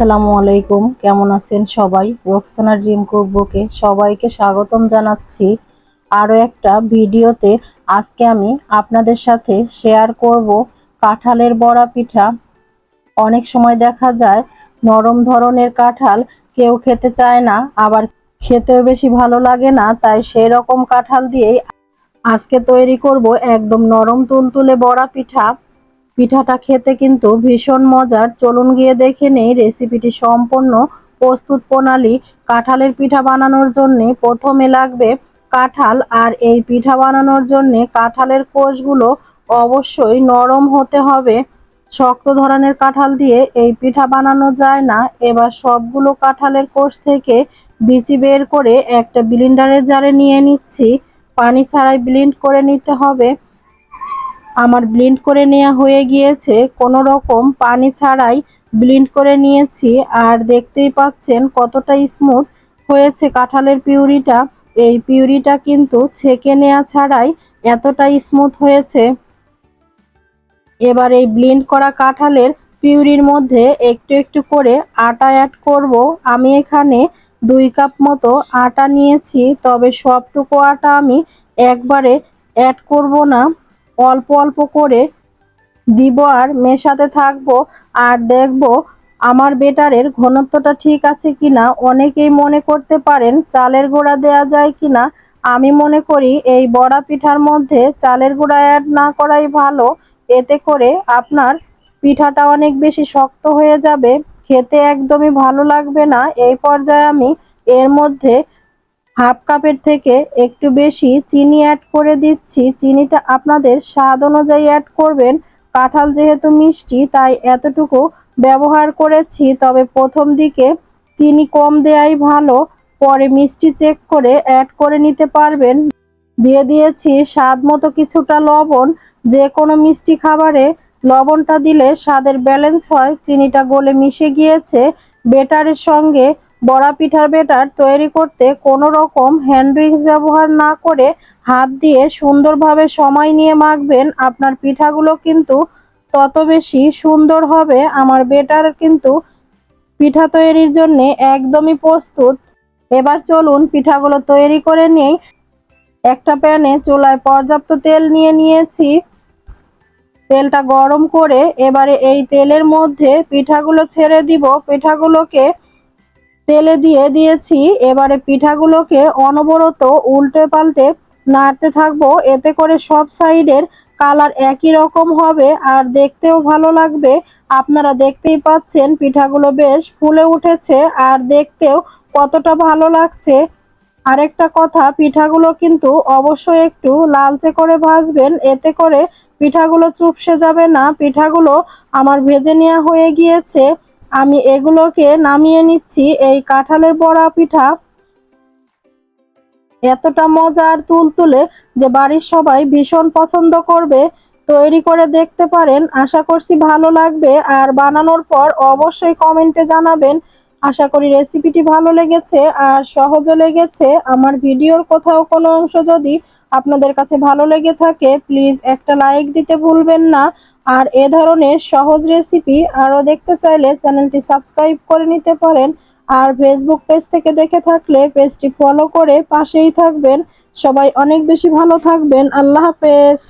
আসসালামু আলাইকুম। কেমন আছেন সবাই? রোকসানা ড্রিম কুকবুকে সবাইকে স্বাগতম জানাচ্ছি। আরও একটা ভিডিওতে আজকে আমি আপনাদের সাথে শেয়ার করব কাঁঠালের বড়া পিঠা। অনেক সময় দেখা যায় নরম ধরনের কাঁঠাল কেউ খেতে চায় না, আবার খেতেও বেশি ভালো লাগে না, তাই সেই রকম কাঁঠাল দিয়েই আজকে তৈরি করব একদম নরম তুলতুলে বড়া পিঠা। পিঠাটা খেতে কিন্তু ভীষণ মজার। চলুন গিয়ে দেখে নেই রেসিপিটি সম্পূর্ণ। প্রস্তুত প্রণালী, কাঁঠালের পিঠা বানানোর জন্যে প্রথমে লাগবে কাঁঠাল আর এই পিঠা বানানোর জন্যে কাঁঠালের কোষগুলো অবশ্যই নরম হতে হবে। শক্ত ধরনের কাঁঠাল দিয়ে এই পিঠা বানানো যায় না। এবার সবগুলো কাঁঠালের কোষ থেকে বিচি বের করে একটা ব্লিন্ডারের জারে নিয়ে নিচ্ছি। পানি ছাড়াই ব্লিন্ড করে নিতে হবে। আমার ব্লিন্ড করে নেওয়া হয়ে গিয়েছে। কোনো রকম পানি ছাড়াই ব্লিন্ড করে নিয়েছি আর দেখতেই পাচ্ছেন কতটা স্মুথ হয়েছে কাঁঠালের পিউরিটা। এই পিউরিটা কিন্তু ছেঁকে নেওয়া ছাড়াই এতটা স্মুথ হয়েছে। এবার এই ব্লিন্ড করা কাঁঠালের পিউরির মধ্যে একটু একটু করে আটা অ্যাড করব। আমি এখানে দুই কাপ মতো আটা নিয়েছি, তবে সবটুকু আটা আমি একবারে অ্যাড করব না। অল্প অল্প করে দিব আর মেশাতে থাকব আর দেখব আমার বেটারের ঘনত্বটা ঠিক আছে কিনা। অনেকেই মনে করতে পারেন চালের গোড়া দেয়া যায় কিনা। আমি মনে করি এই বড়া পিঠার মধ্যে চালের গুঁড়া অ্যাড না করাই ভালো। এতে করে আপনার পিঠাটা অনেক বেশি শক্ত হয়ে যাবে। খেতে একদমই ভালো লাগবে না। এই পর্যায়ে আমি এর মধ্যে হাফ কাপের থেকে একটু বেশি চিনি অ্যাড করে দিচ্ছি। চিনিটা আপনাদের স্বাদ অনুযায়ী অ্যাড করবেন। কাঁঠাল যেহেতু মিষ্টি, তাই এতটুকু ব্যবহার করেছি। তবে প্রথম দিকে চিনি কম দেয়াই ভালো, পরে মিষ্টি চেক করে অ্যাড করে নিতে পারবেন। দিয়ে দিয়েছি স্বাদ মতো কিছুটা লবণ। যে কোনো মিষ্টি খাবারে লবণটা দিলে স্বাদের ব্যালেন্স হয়। চিনিটা গলে মিশে গিয়েছে। বেটারের সঙ্গে বড়া পিঠার বেটার তৈরি করতে কোনো রকম হ্যান্ড উইক্স ব্যবহার না করে হাত দিয়ে সুন্দরভাবে সময় নিয়ে মাখবেন। আপনার পিঠাগুলো কিন্তু তত বেশি সুন্দর হবে। আমার বেটার কিন্তু পিঠা তৈরির জন্য একদমই প্রস্তুত। এবার চলুন পিঠাগুলো তৈরি করে নিই। একটা প্যানে চুলায় পর্যাপ্ত তেল নিয়ে নিয়েছি। তেলটা গরম করে এবারে এই তেলের মধ্যে পিঠাগুলো ছেড়ে দিব। পিঠাগুলোকে তেলে দিয়ে দিয়েছি। এবারে পিঠাগুলোকে অনবরত উল্টে পাল্টে নাড়তে থাকব। এতে করে সব সাইডের কালার একই রকম হবে। আর দেখতেও ভালো লাগবে। আপনারা দেখতেই পাচ্ছেন পিঠাগুলো বেশ ফুলে উঠেছে। আর দেখতেও কতটা ভালো লাগছে। আরেকটা কথা, পিঠাগুলো কিন্তু অবশ্যই একটু লালচে করে ভাজবেন। এতে করে পিঠাগুলো চুপসে যাবে না। পিঠাগুলো আমার ভেজে নেওয়া হয়ে গিয়েছে। আমি এগুলোকে নামিয়ে নিচ্ছি। এই কাঁঠালের বড়া পিঠা এতটা মজার তুলতুলে যে বাড়ির সবাই ভীষণ পছন্দ করবে। তৈরি করে দেখতে পারেন। আশা করছি ভালো লাগবে। আর বানানোর পর অবশ্যই কমেন্টে জানাবেন। আশা করি রেসিপিটি ভালো লেগেছে আর সহজও লেগেছে। আমার ভিডিওর কোথাও কোনো অংশ যদি আপনাদের কাছে ভালো লেগে থাকে, প্লিজ একটা লাইক দিতে ভুলবেন না। আর এ ধরনের সহজ রেসিপি আরও দেখতে চাইলে চ্যানেলটি সাবস্ক্রাইব করে নিতে পারেন আর ফেসবুক পেজ থেকে দেখে থাকলে পেজটি ফলো করে পাশেই থাকবেন। সবাই অনেক বেশি ভালো থাকবেন। আল্লাহ হাফেজ।